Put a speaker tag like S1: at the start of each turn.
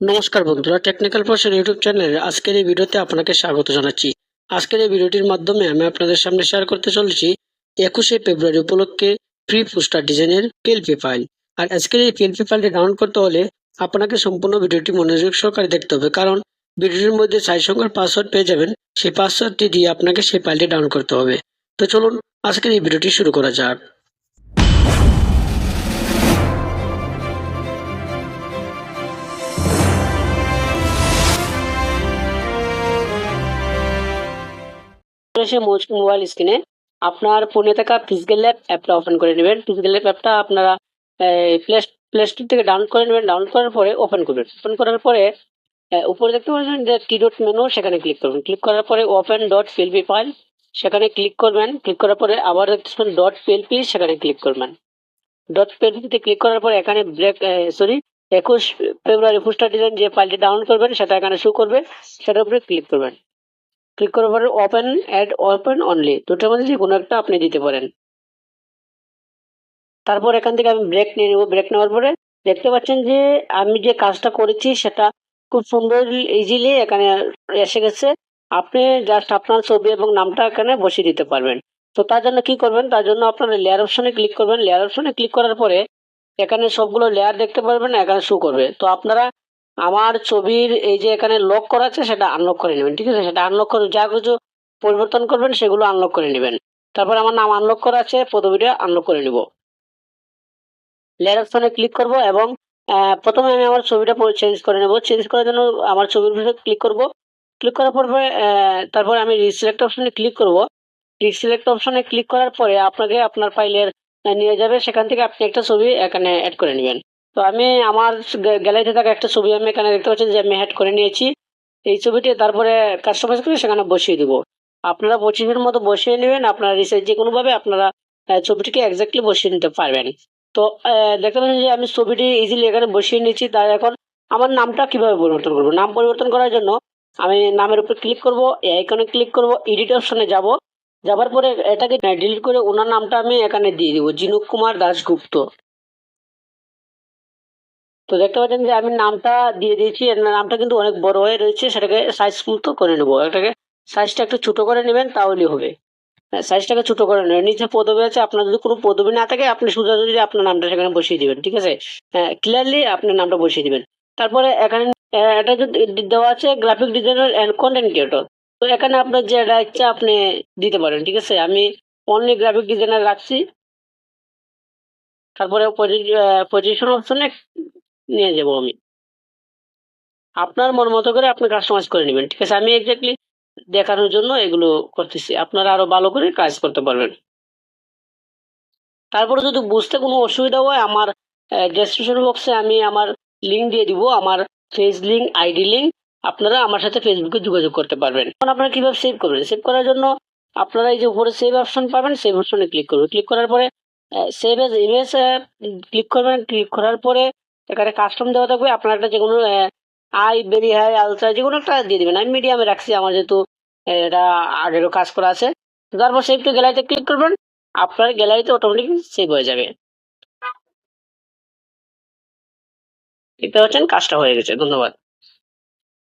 S1: নমস্কার বন্ধুরা technical person YouTube চ্যানেলের আজকের এই ভিডিওতে আপনাকে স্বাগত জানাচ্ছি। আজকের এই ভিডিওটির মাধ্যমে আমি আপনাদের সামনে শেয়ার করতে চলেছি একুশে ফেব্রুয়ারি উপলক্ষে ফ্রি পোস্টার ডিজাইনের পিএলপি ফাইল আর আজকের এই পিএলপি ফাইলটি ডাউনলোড করতে হলে আপনাকে সম্পূর্ণ ভিডিওটি মনোযোগ সহকারে দেখতে হবে। কারণ ভিডিওটির মধ্যে চার সংখ্যার পাসওয়ার্ড পেয়ে যাবেন, সেই পাসওয়ার্ডটি দিয়ে আপনাকে সেই ফাইলটি ডাউনলোড করতে হবে। তো চলুন আজকের এই ভিডিওটি শুরু করা যাক। এসে মোবাইল স্ক্রিনে আপনার ফোনে থাকা ফিজিক্যাল ল্যাব অ্যাপটা ওপেন করে নেবেন। ফিজিক্যাল ল্যাব অ্যাপটা আপনারা প্লে প্লে স্টোর থেকে ডাউনলোড করে নেবেন। ডাউনলোড করার পরে ওপেন করবেন। ওপেন করার পরে উপরে দেখতে পাচ্ছেন যে টি ডট মেনু সেখানে ক্লিক করবেন। ক্লিক করার পরে ওপেন ডট পিএলপি ফাইল সেখানে ক্লিক করবেন। ক্লিক করার পরে আবার দেখতে পাচ্ছেন ডট পিএলপি সেখানে ক্লিক করবেন। ডট পিএলপিতে ক্লিক করার পরে এখানে ব্রেক সরি একুশ ফেব্রুয়ারি পোস্টার ডিজাইন যে ফাইলটি ডাউনলোড করবেন, সেটা এখানে শো করবে। সেটার উপরে ক্লিক করবেন। ক্লিক করার পরে ওপেন অ্যাড ওপেন অনলি দুটোর মধ্যে যে কোনো একটা আপনি দিতে পারেন। তারপর এখান থেকে আমি ব্রেক নিয়ে নেব। ব্রেক নেওয়ার পরে দেখতে পাচ্ছেন যে আমি যে কাজটা করেছি সেটা খুব সুন্দর ইজিলি এখানে এসে গেছে। আপনি জাস্ট আপনার ছবি এবং নামটা এখানে বসিয়ে দিতে পারবেন। তো তার জন্য কি করবেন? তার জন্য আপনার লেয়ার অপশনে ক্লিক করবেন। লেয়ার অপশনে ক্লিক করার পরে এখানে সবগুলো লেয়ার দেখতে পারবেন, এখানে শো করবে। তো আপনারা আমার ছবির এই যে এখানে লক করা আছে, সেটা আনলক করে নেবেন, ঠিক আছে? সেটা আনলক করে যা কিছু পরিবর্তন করবেন, সেগুলো আনলক করে নেবেন। তারপর আমার নাম আনলক করা আছে পদবিটা আনলক করে নিব। লেয়ার অপশনে ক্লিক করব এবং প্রথমে আমি আমার ছবিটা চেঞ্জ করে নেব। চেঞ্জ করার জন্য আমার ছবির উপরে ক্লিক করব। ক্লিক করার পর তারপর আমি রিসিলেক্ট অপশনে ক্লিক করব। রিসিলেক্ট অপশনে ক্লিক করার পরে আপনাকে আপনার ফাইলের নিয়ে যাবে। সেখান থেকে আপনি একটা ছবি এখানে অ্যাড করে নেবেন। তো আমি আমার গ্যালারিতে থাকা একটা ছবি আমি এখানে দেখতে পাচ্ছি যে আমি অ্যাড করে নিয়েছি। এই ছবিটি তারপরে কাস্টমাইজ করে সেখানে বসিয়ে দিব। আপনারা পঁচিশ পঁচিশের মতো বসিয়ে নেবেন, আপনারা রিসার্চ যে কোনোভাবে আপনারা ছবিটিকে এক্স্যাক্টলি বসিয়ে নিতে পারবেন। তো দেখতে পাচ্ছেন যে আমি ছবিটি ইজিলি এখানে বসিয়ে নিয়েছি। তাই এখন আমার নামটা কীভাবে পরিবর্তন করব? নাম পরিবর্তন করার জন্য আমি নামের উপর ক্লিক করব, এই আইকনে ক্লিক করব এডিট অপশনে যাব। যাবার পরে এটাকে ডিলিট করে ওনার নামটা আমি এখানে দিয়ে দিব, জিনুক কুমার দাশগুপ্ত। তো দেখতে পাচ্ছেন যে আমি নামটা দিয়ে দিয়েছি। নামটা কিন্তু অনেক বড় হয়ে রয়েছে। সেটাকে সাইজ মতো করে নেব। এটাকে সাইজটা একটু ছোট করে নেবেন তাহলেই হবে। হ্যাঁ, সাইজটাকে ছোট করে নেবেন। নিচে পদবি আছে আপনার যদি কোনো পদবি না থাকে আপনি সোজাসুজি আপনার নামটা সেখানে বসিয়ে দিবেন ঠিক আছে? ক্লিয়ারলি আপনার নামটা বসিয়ে দিবেন। তারপরে এখানে এটা যদি দেওয়া আছে graphic designer and content creator তো এখানে আপনার যেটা ইচ্ছা আপনি দিতে পারেন ঠিক আছে? আমি অনলি গ্রাফিক ডিজাইনার রাখছি। তারপরে পজিশন অপশনে নিয়ে যাব আমি। আপনার মন মতো করে আপনি কাস্টমাইজ করে নেবেন, ঠিক আছে? আমি এক্স্যাক্টলি দেখানোর জন্য এগুলো করতেছি। আপনারা আরও ভালো করে কাজ করতে পারবেন। তারপরে যদি বুঝতে কোনো অসুবিধা হয়, আমার ডেসক্রিপশন বক্সে আমি আমার লিঙ্ক দিয়ে দিব, আমার ফেস লিঙ্ক আইডি লিঙ্ক আপনারা আমার সাথে ফেসবুকে যোগাযোগ করতে পারবেন। এখন আপনারা কীভাবে সেভ করবেন? সেভ করার জন্য আপনারা এই যে উপরে সেভ অপশন পাবেন সেভ অপশনে ক্লিক করবেন ক্লিক করার পরে সেভ এজ ইমেজ ক্লিক করবেন। ক্লিক করার পরে এখানে কাস্টম দেওয়া থাকবে। আপনার একটা যে কোনো আই বেরি হাই আলট্রা যে কোনো একটা দিয়ে দেবেন। আমি মিডিয়ামে রাখছি, আমার যেহেতু এটা আগেরও কাজ করা আছে। তারপর সেভ টু গ্যালারিতে ক্লিক করবেন। আপনার গ্যালারিতে অটোমেটিক সেভ হয়ে যাবে। দেখতে পাচ্ছেন, কাজটা হয়ে গেছে। ধন্যবাদ।